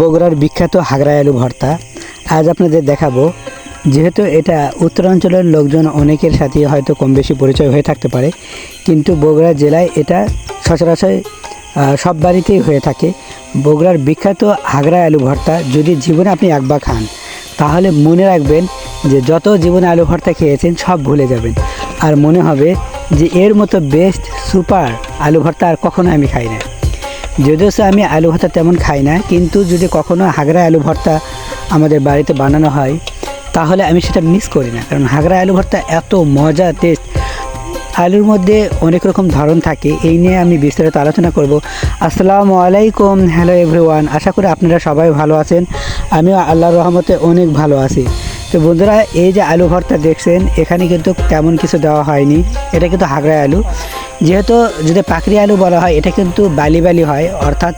বগুড়ার বিখ্যাত হাগরাই আলু ভর্তা। আজ আপনাদের দেখাবো, যেহেতু এটা উত্তরাঞ্চলের লোকজন অনেকের সাথে হয়তো কম বেশি পরিচয় হয়ে থাকতে পারে, কিন্তু বগুড়া জেলায় এটা সচরাচর সব বাড়িতেই হয়ে থাকে। বগুড়ার বিখ্যাত হাগরাই আলু ভর্তা, যদি জীবনে আপনি একবার খান, তাহলে মনে রাখবেন যে যত জীবনে আলু ভর্তা খেয়েছেন, সব ভুলে যাবেন। আর মনে হবে যে এর মতো বেস্ট সুপার আলু ভর্তা আর কখনো আমি খাই না। যদিও আমি আলু ভর্তা তেমন খাই না, কিন্তু যদি কখনো হাগরা আলু ভর্তা আমাদের বাড়িতে বানানো হয়, তাহলে আমি সেটা মিস করি না। কারণ হাগরা আলু ভর্তা এত মজা টেস্ট আলুর মধ্যে অনেক রকম ধরন থাকে, এই নিয়ে আমি বিস্তারিত আলোচনা করব। আসসালামু আলাইকুম হ্যালো এভরিওয়ান আশা করি আপনারা সবাই ভালো আছেন। আমিও আল্লাহর রহমতে অনেক ভালো আছি। তো বন্ধুরা, এই যে আলু ভর্তা দেখছেন, এখানে কিন্তু তেমন কিছু দেওয়া হয়নি। এটা কিন্তু হাগড়া আলু। যেহেতু যদি পাকড়ি আলু বলা হয়, এটা কিন্তু বালি বালি হয়। অর্থাৎ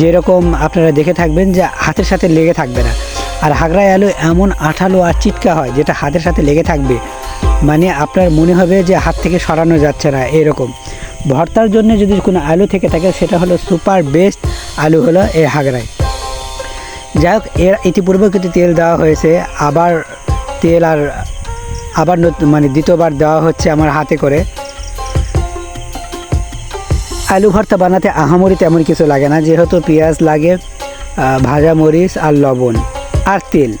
যেরকম আপনারা দেখে থাকবেন যে হাতের সাথে লেগে থাকবে না। আর হাগড়াই আলু এমন আঠালো আর চিটকা হয়, যেটা হাতের সাথে লেগে থাকবে। মানে আপনার মনে হবে যে হাত থেকে সরানো যাচ্ছে না, এরকম। ভর্তার জন্য যদি কোনো আলু থেকে থাকে, সেটা হলো সুপার বেস্ট আলু হলো এই হাগড়ায়। যাই হোক এর ইতিপূর্বে কিন্তু তেল দেওয়া হয়েছে। আবার তেল আর আবার মানে দ্বিতীয়বার দেওয়া হচ্ছে আমার হাতে করে। আলু ভর্তা বানাতে আহামরি তেমন কিছু লাগে না, যেহেতু পেঁয়াজ লাগে ভাজা মরিচ আর লবণ আর তেল।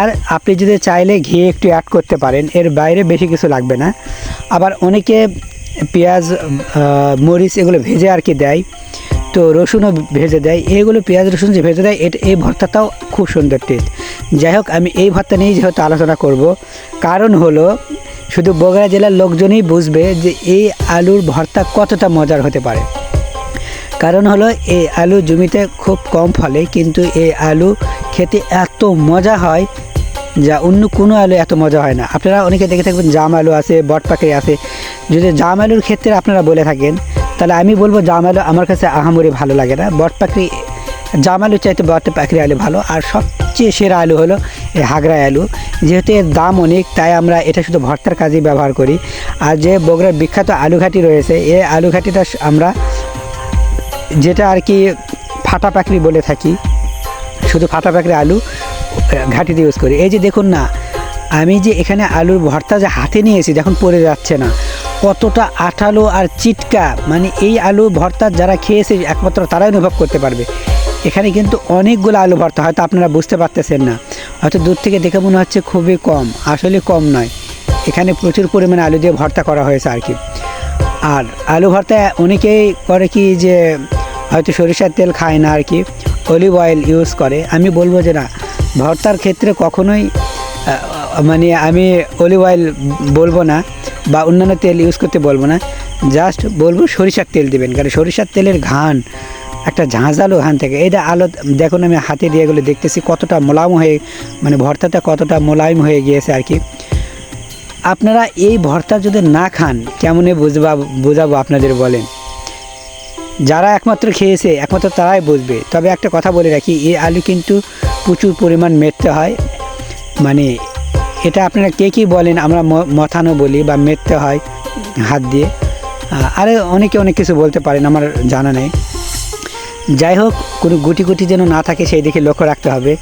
আর আপনি যদি চাইলে ঘি একটু অ্যাড করতে পারেন, এর বাইরে বেশি কিছু লাগবে না। আবার অনেকে পেঁয়াজ মরিচ এগুলো ভেজে আর কি দেয়। তো রসুনও ভেজে দেয় এইগুলো পেঁয়াজ, রসুন যে ভেজে দেয়, এটা, এই ভর্তাটাও খুব সুন্দর টেস্ট যাই হোক, আমি এই ভর্তা নিয়েই যেহেতু আলোচনা করব, কারণ হলো শুধু বগুড়া জেলার লোকজনই বুঝবে যে এই আলুর ভর্তা কতটা মজার হতে পারে। কারণ হলো এই আলু জমিতে খুব কম ফলে, কিন্তু এই আলু খেতে এত মজা হয় যা অন্য কোনো আলু এত মজা হয় না। আপনারা অনেকে দেখে থাকবেন জাম আলু আছে, বটপাকড়ি আছে। যদি জাম আলুর ক্ষেত্রে আপনারা বলে থাকেন তাহলে আমি বলব জাম আলু আমার কাছে আহামরি ভালো লাগে না। বটপাকড়ি জাম আলু চাইতে বট পাকড়ি আলু ভালো। আর সবচেয়ে সেরা আলু হলো এই হাগড়াই আলু। যেহেতু এর দাম অনেক, তাই আমরা এটা শুধু ভর্তার কাজেই ব্যবহার করি। আর যে বগুড়ার বিখ্যাত আলু ঘাটি রয়েছে এই আলু ঘাটিটা আমরা যেটা আর কি ফাটা পাকড়ি বলে থাকি, শুধু ফাটা পাকড়ি আলু ঘাটিতে ইউজ করি। এই যে দেখুন না, আমি যে এখানে আলুর ভর্তা যে হাতে নিয়েছি যখন পড়ে যাচ্ছে না। কতটা আঠালো আর চিটকা মানে এই আলু ভর্তা যারা খেয়েছে একমাত্র তারাই অনুভব করতে পারবে। এখানে কিন্তু অনেকগুলো আলু ভর্তা হয়তো আপনারা বুঝতে পারতেছেন না। হয়তো দূর থেকে দেখে মনে হচ্ছে খুবই কম, আসলে কম নয়। এখানে প্রচুর পরিমাণে আলু দিয়ে ভর্তা করা হয়েছে আর কি। আর আলু ভর্তা অনেকেই করে কি যে, হয়তো সরিষার তেল খায় না আর কি, অলিভ অয়েল ইউজ করে। আমি বলব যে না, ভর্তার ক্ষেত্রে কখনোই মানে আমি অলিভ অয়েল বলব না। বা অন্যান্য তেল ইউজ করতে বলব না। জাস্ট বলব সরিষার তেল দেবেন, কারণ সরিষার তেলের ঘান একটা ঝাঁঝালো ঘান থেকে। এটা আলো, দেখুন আমি হাতে দিয়ে এগুলো দেখতেছি, কতটা মোলায়ম হয়ে মানে ভর্তাটা কতটা মোলায়ম হয়ে গিয়েছে আর কি। আপনারা এই ভর্তা যদি না খান, কেমনে বুঝবা, বোঝাবো আপনাদের বলেন। যারা একমাত্র খেয়েছে, একমাত্র তারাই বুঝবে। তবে একটা কথা বলে রাখি, এই আলু কিন্তু প্রচুর পরিমাণ মেটতে হয়। মানে এটা আপনারা কে কী বলেন, আমরা মথানো বলি বা মেরতে হয় হাত দিয়ে। আরে অনেকে অনেক কিছু বলতে পারেন, আমার জানা নেই। যাই হোক, কোনো গুটি গুটি যেন না থাকে সেই দিকে লক্ষ্য রাখতে হবে।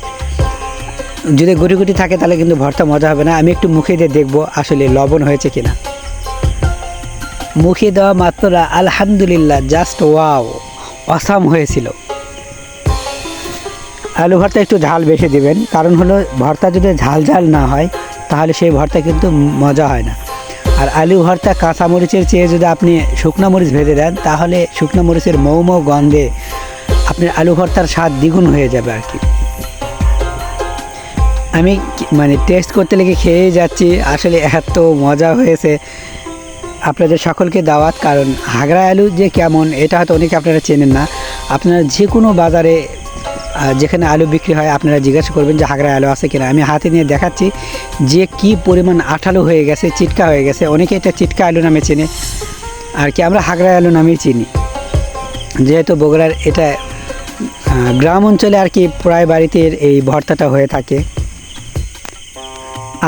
যদি গুটি গুটি থাকে তাহলে কিন্তু ভর্তা মজা হবে না। আমি একটু মুখে দিয়ে দেখব আসলে লবণ হয়েছে কিনা। মুখে দেওয়া মাত্র আলহামদুলিল্লাহ জাস্ট ওয়াও অসাম হয়েছিল। আলু ভর্তা একটু ঝাল বেশি দিবেন, কারণ হলো ভর্তা যদি ঝাল ঝাল না হয় তাহলে সেই ভর্তা কিন্তু মজা হয় না। আর আলু ভর্তা, কাঁচা মরিচের চেয়ে যদি আপনি শুকনো মরিচ ভেজে দেন, তাহলে শুকনো মরিচের মৌ মৌ গন্ধে আপনার আলু ভর্তার স্বাদ দ্বিগুণ হয়ে যাবে আর কি। আমি মানে টেস্ট করতে লেগে খেয়ে যাচ্ছি। আসলে এত মজা হয়েছে। আপনাদের সকলকে দাওয়াত, কারণ হাগড়া আলু যে কেমন, এটা হয়তো অনেকে আপনারা চেনেন না। আপনারা যে কোনো বাজারে যেখানে আলু বিক্রি হয়, আপনারা জিজ্ঞাসা করবেন যে হাগড়া আলু আছে কিনা। আমি হাতে নিয়ে দেখাচ্ছি যে কি পরিমাণ আঠালো হয়ে গেছে, চিটকা হয়ে গেছে। অনেকে এটা চিটকা আলু নামে চেনে, আর কি আমরা হাগড়া আলু নামেই চিনি। যেহেতু বগুড়ার এটা গ্রাম অঞ্চলে আর কি প্রায় বাড়িতে এই ভর্তাটা হয়ে থাকে।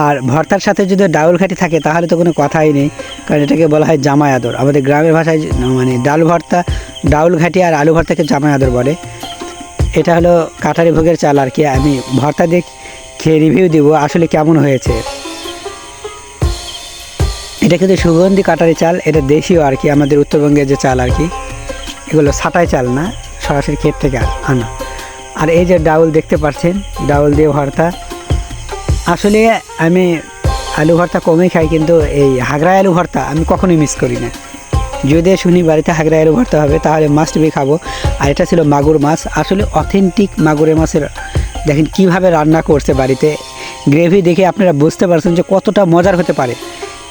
আর ভর্তার সাথে যদি ডাউল ঘাটি থাকে, তাহলে তো কোনো কথাই নেই। কারণ এটাকে বলা হয় জামাই আদর। আমাদের গ্রামের ভাষায় মানে ডাল ভর্তা, ডাউল ঘাটি আর আলু ভর্তাকে জামাই আদর বলে। এটা হলো কাটারি ভোগের চাল আর কি। আমি ভর্তা দিয়ে খেয়ে রিভিউ দিব, আসলে কেমন হয়েছে। এটা কিন্তু সুগন্ধি কাটারি চাল, এটা দেশীয় আর কি, আমাদের উত্তরবঙ্গের যে চাল আর কি। এগুলো ছাটাই চাল না, সরাসরি ক্ষেত থেকে আনা। আর এই যে ডাউল দেখতে পাচ্ছেন, ডাউল দিয়ে ভর্তা। আসলে আমি আলু ভর্তা কমই খাই, কিন্তু এই হাগড়াই আলু ভর্তা আমি কখনোই মিস করি না। যদি শুনি বাড়িতে হাগড়াই আলু ভর্তা হবে, তাহলে মাস্ট বি খাব। আর এটা ছিল মাগুর মাছ। আসলে অথেন্টিক মাগুরের মাছের, দেখেন কীভাবে রান্না করছে বাড়িতে। গ্রেভি দেখে আপনারা বুঝতে পারছেন যে কতটা মজার হতে পারে।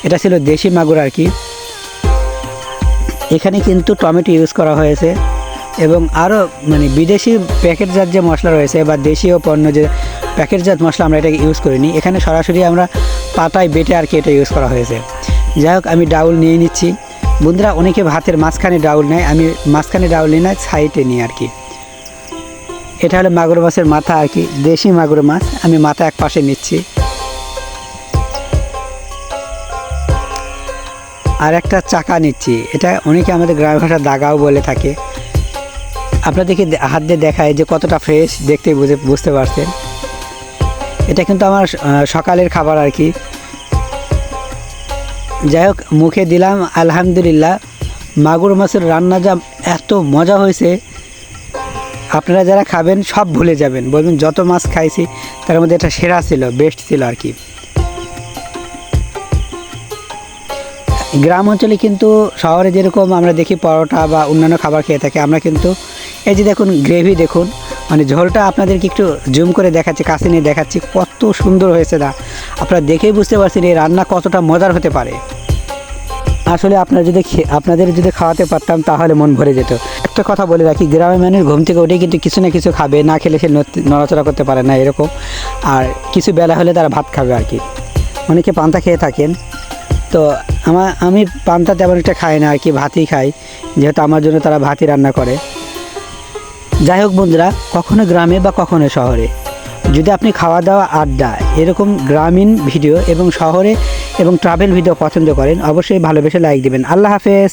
এটা ছিল দেশি মাগুর আর কি। এখানে কিন্তু টমেটো ইউজ করা হয়েছে। এবং আরও মানে বিদেশি প্যাকেটজাত যে মশলা রয়েছে বা দেশীয় পণ্য যে প্যাকেটজাত মশলা আমরা এটাকে ইউজ করিনি। এখানে সরাসরি আমরা পাতায় বেটে আর কি এটা ইউজ করা হয়েছে। যাই হোক, আমি ডাউল নিয়ে নিচ্ছি। বন্ধুরা, অনেকে ভাতের মাঝখানে ডাউল নেয়, আমি মাঝখানে ডাউল নিই না সাইডে নিই আর কি। এটা হলো মাগুর মাছের মাথা আর কি, দেশি মাগুর মাছ, আমি মাথা এক পাশে নিচ্ছি। আর একটা চাকা নিচ্ছি, এটা অনেকে আমাদের গ্রামের ভাষা দাগাও বলে থাকে। আপনাদেরকে হাত দিয়ে দেখায় যে কতটা ফ্রেশ দেখতে বুঝে বুঝতে পারছেন। এটা কিন্তু আমার সকালের খাবার আর কি। যাই হোক মুখে দিলাম, আলহামদুলিল্লাহ। মাগুর মাছের রান্না যা এত মজা হয়েছে। আপনারা যারা খাবেন, সব ভুলে যাবেন। বলবেন, যত মাছ খাইছি, তার মধ্যে এটা সেরা ছিল বেস্ট ছিল আর কি। গ্রাম অঞ্চলে কিন্তু শহরে যেরকম আমরা দেখি পরোটা বা অন্যান্য খাবার খেয়ে থাকি, আমরা কিন্তু এই যে দেখুন গ্রেভি দেখুন মানে ঝোলটা আপনাদেরকে একটু জুম করে দেখাচ্ছি, কাছে নিয়ে দেখাচ্ছি, কত সুন্দর হয়েছে না আপনারা দেখেই বুঝতে পারছেন এই রান্না কতটা মজার হতে পারে। আসলে আপনারা যদি আপনাদের যদি খাওয়াতে পারতাম তাহলে মন ভরে যেত। একটা কথা বলে রাখি, গ্রামের মানুষ ঘুম থেকে উঠে কিন্তু কিছু না কিছু খাবে, না খেলে সে নড়াচড়া করতে পারে না, এরকম। আর কিছু বেলা হলে তারা ভাত খাবে আর কি। অনেকে পান্তা খেয়ে থাকেন। তো আমার আমি পান্তা তেমন একটা খাই না আর কি, ভাতই খাই, যেহেতু আমার জন্য তারা ভাতই রান্না করে। যাই হোক বন্ধুরা, কখনো গ্রামে বা কখনো শহরে যদি আপনি খাওয়া দাওয়া আড্ডা এরকম গ্রামীণ ভিডিও এবং শহরে এবং ট্রাভেল ভিডিও পছন্দ করেন, অবশ্যই ভালোবেসে লাইক দেবেন। আল্লাহ হাফেজ।